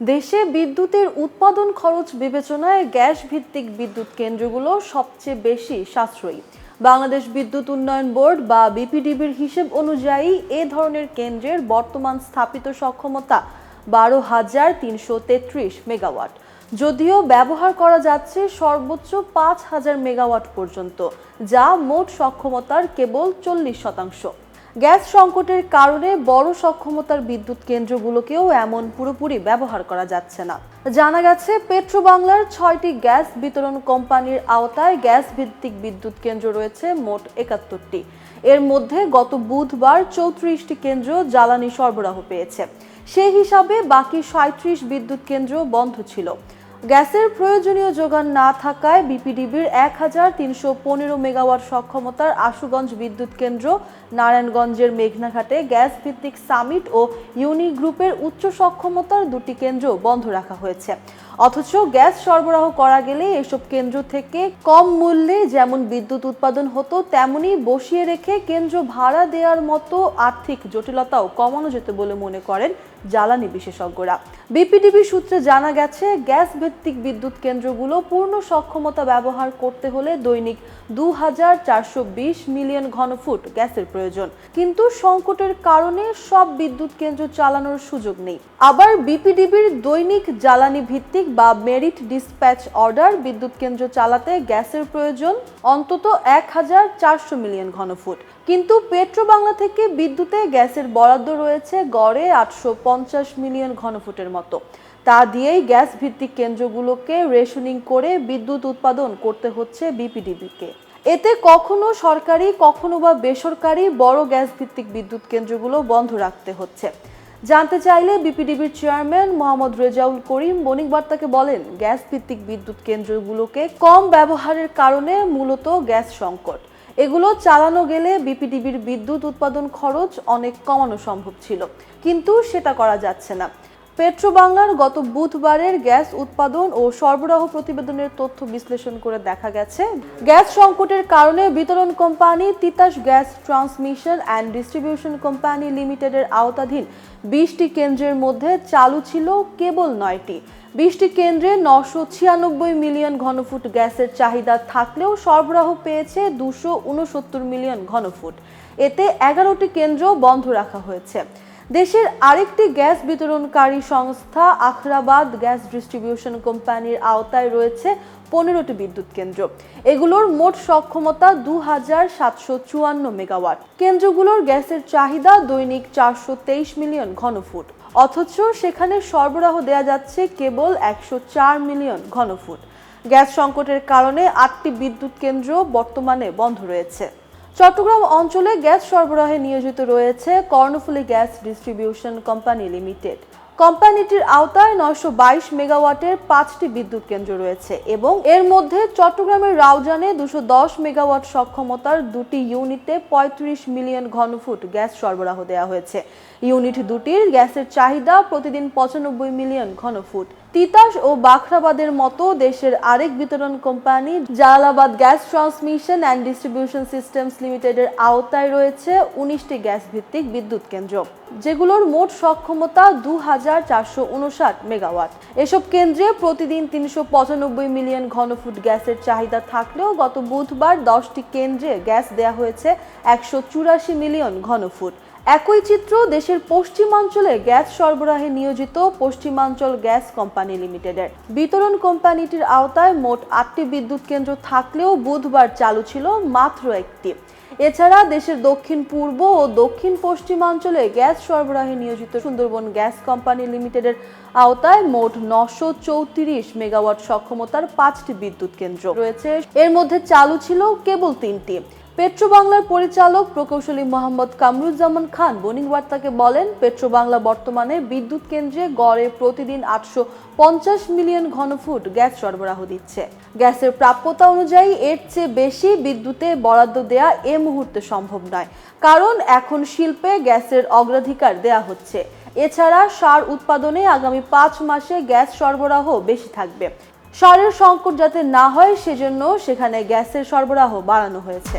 দেশে বিদ্যুতের উৎপাদন খরচ বিবেচনায় গ্যাস ভিত্তিক বিদ্যুৎ কেন্দ্রগুলো সবচেয়ে বেশি সাশ্রয়ী। বাংলাদেশ বিদ্যুৎ উন্নয়ন বোর্ড বা বিপিডিবির হিসেব অনুযায়ী এ ধরনের কেন্দ্রের বর্তমান স্থাপিত সক্ষমতা বারো হাজার তিনশো তেত্রিশ মেগাওয়াট। যদিও ব্যবহার করা যাচ্ছে সর্বোচ্চ পাঁচ হাজার মেগাওয়াট পর্যন্ত, যা মোট সক্ষমতার কেবল চল্লিশ শতাংশ। গ্যাস সংকটের কারণে বড় সক্ষমতার বিদ্যুৎ কেন্দ্রগুলোকেও এমন পুরোপুরি ব্যবহার করা যাচ্ছে না। জানা গেছে পেট্রো বাংলার ছয়টি গ্যাস বিতরণ কোম্পানির আওতায় গ্যাস ভিত্তিক বিদ্যুৎ কেন্দ্র রয়েছে মোট একাত্তরটি। এর মধ্যে গত বুধবার চৌত্রিশটি কেন্দ্র জ্বালানি সরবরাহ পেয়েছে। সেই হিসাবে বাকি সাঁত্রিশ বিদ্যুৎ কেন্দ্র বন্ধ ছিল। গ্যাসের প্রয়োজনীয় যোগান না থাকায় বিপিডিবির এক হাজার তিনশো পনেরো মেগাওয়াট সক্ষমতার আশুগঞ্জ বিদ্যুৎ কেন্দ্র নারায়ণগঞ্জের মেঘনাঘাটে গ্যাস ভিত্তিক সামিট ও ইউনি গ্রুপের উচ্চ সক্ষমতার দুটি কেন্দ্র বন্ধ রাখা হয়েছে। অথচ গ্যাস সরবরাহ করা গেলে এসব কেন্দ্র থেকে কম মূল্যে যেমন বিদ্যুৎ উৎপাদন হতো, তেমনি বসিয়ে রেখে কেন্দ্র ভাড়া দেওয়ার মতো আর্থিক জটিলতাও কমানো যেত বলে মনে করেন জ্বালানি বিশেষজ্ঞরা। বিপিডিবি সূত্রে জানা গেছে গ্যাস ভিত্তিক বিদ্যুৎ কেন্দ্রগুলো পূর্ণ সক্ষমতা ব্যবহার করতে হলে দৈনিক দু হাজার চারশো বিশ মিলিয়ন ঘনফুট গ্যাসের প্রয়োজন। কিন্তু সংকটের কারণে সব বিদ্যুৎ কেন্দ্র চালানোর সুযোগ নেই। আবার বিপিডিবির দৈনিক জ্বালানি ভিত্তিক বা মেরিট ডিসপ্যাচ অর্ডার বিদ্যুৎ কেন্দ্র চালাতে গ্যাসের প্রয়োজন অন্তত এক হাজার চারশো মিলিয়ন ঘনফুট। কিন্তু পেট্রো বাংলা থেকে বিদ্যুতে গ্যাসের বরাদ্দ রয়েছে গড়ে আটশো পঞ্চাশ মিলিয়ন ঘনফুটের মতো। তা দিয়েই গ্যাস ভিত্তিক কেন্দ্রগুলোকে রেশনিং করে বিদ্যুৎ উৎপাদন করতে হচ্ছে বিপিডিবিকে। এতে কখনো সরকারি, কখনো বা বেসরকারি বড় গ্যাস ভিত্তিক বিদ্যুৎ কেন্দ্রগুলো বন্ধ রাখতে হচ্ছে। জানতে চাইলে বিপিডিবির চেয়ারম্যান মোহাম্মদ রেজাউল করিম বণিক বার্তাকে বলেন গ্যাস ভিত্তিক বিদ্যুৎ কেন্দ্রগুলোকে কম ব্যবহারের কারণে মূলত গ্যাস সংকট। এগুলো চালানো গেলে বিপিডিবির বিদ্যুৎ উৎপাদন খরচ অনেক কমানো সম্ভব ছিল। কিন্তু সেটা করা যাচ্ছে না। পেট্রো বাংলার গত বুধবারের গ্যাস উৎপাদন ও সরবরাহ প্রতিবেদনের তথ্য বিশ্লেষণ করে দেখা গেছে। গ্যাস সংকটের কারণে বিতরণ company Titas gas transmission and distribution company লিমিটেডের আওতাধীন বিশটি কেন্দ্রের মধ্যে চালু ছিল কেবল নয়টি। বিশটি কেন্দ্রে নশো ছিয়ানব্বই মিলিয়ন ঘনফুট গ্যাসের চাহিদা থাকলেও সরবরাহ পেয়েছে দুশো উনসত্তর মিলিয়ন ঘনফুট। এতে এগারোটি কেন্দ্র বন্ধ রাখা হয়েছে। দেশের আরেকটি গ্যাস বিতরণকারী সংস্থা আখরাবাদ গ্যাস ডিস্ট্রিবিউশন কোম্পানির আওতায় রয়েছে পনেরোটি বিদ্যুৎ কেন্দ্র। এগুলোর মোট সক্ষমতা দু হাজার সাতশো চুয়ান্ন মেগাওয়াট। কেন্দ্রগুলোর গ্যাসের চাহিদা দৈনিক চারশো তেইশ মিলিয়ন ঘনফুট। অথচ সেখানে সরবরাহ দেয়া যাচ্ছে কেবল একশো চার মিলিয়ন ঘনফুট। গ্যাস সংকটের কারণে আটটি বিদ্যুৎ কেন্দ্র বর্তমানে বন্ধ রয়েছে। চট্টগ্রাম অঞ্চলে গ্যাস সরবরাহে নিয়োজিত রয়েছে Karnaphuli gas distribution company limited. কোম্পানিটির আওতায় নয়শো বাইশ মেগাওয়াটের পাঁচটি বিদ্যুৎ কেন্দ্র রয়েছে এবং এর মধ্যে চট্টগ্রামের রাউজানে দুশো দশ মেগাওয়াট সক্ষমতার দুটি ইউনিটে পঁয়ত্রিশ মিলিয়ন ঘনফুট গ্যাস সরবরাহ দেওয়া হয়েছে। ইউনিট দুটির গ্যাসের চাহিদা প্রতিদিন পঁচানব্বই মিলিয়ন ঘনফুট। তিতাস ও বাখরাবাদের মতো দেশের আরেক বিতরণ company Jalalabad gas transmission and distribution systems লিমিটেডের আওতায় রয়েছে উনিশটি গ্যাস ভিত্তিক বিদ্যুৎ কেন্দ্র, যেগুলোর মোট সক্ষমতা দু হাজার চারশো উনষাট মেগাওয়াট। এসব কেন্দ্রে প্রতিদিন তিনশো পঁচানব্বই মিলিয়ন ঘনফুট গ্যাসের চাহিদা থাকলেও গত বুধবার দশটি কেন্দ্রে গ্যাস দেয়া হয়েছে একশো চুরাশি মিলিয়ন ঘনফুট। একই চিত্র দেশের পশ্চিমাঞ্চলে গ্যাস সরবরাহে নিয়োজিত পশ্চিমাঞ্চল গ্যাস কোম্পানি লিমিটেডের। বিতরণ কোম্পানিটির আওতায় মোট আটটি বিদ্যুৎ কেন্দ্র থাকলেও বুধবার চালু ছিল মাত্র একটি। এছাড়া দেশের দক্ষিণ পূর্ব ও দক্ষিণ পশ্চিমাঞ্চলে গ্যাস সরবরাহে নিয়োজিত সুন্দরবন গ্যাস কোম্পানি লিমিটেডের আওতায় মোট নশো চৌত্রিশ মেগাওয়াট সক্ষমতার পাঁচটি বিদ্যুৎ কেন্দ্র রয়েছে। এর মধ্যে চালু ছিল কেবল তিনটি। পেট্রো বাংলার পরিচালক প্রকৌশলী মোহাম্মদ কামরুজ্জামান খান বণিক বার্তাকে বলেন পেট্রো বাংলা বর্তমানে বিদ্যুৎ কেন্দ্রে গড়ে প্রতিদিন আটশো পঞ্চাশ মিলিয়ন ঘনফুট গ্যাস সরবরাহ দিচ্ছে। গ্যাসের প্রাপ্যতা অনুযায়ী এর চেয়ে বেশি বিদ্যুতে বরাদ্দ দেয়া এ মুহূর্তে সম্ভব নয়। কারণ এখন শিল্পে গ্যাসের অগ্রাধিকার দেয়া হচ্ছে। এছাড়া সার উৎপাদনে আগামী পাঁচ মাসে গ্যাস সরবরাহ বেশি থাকবে। সারের সংকট যাতে না হয়, সেজন্য সেখানে গ্যাসের সরবরাহ বাড়ানো হয়েছে।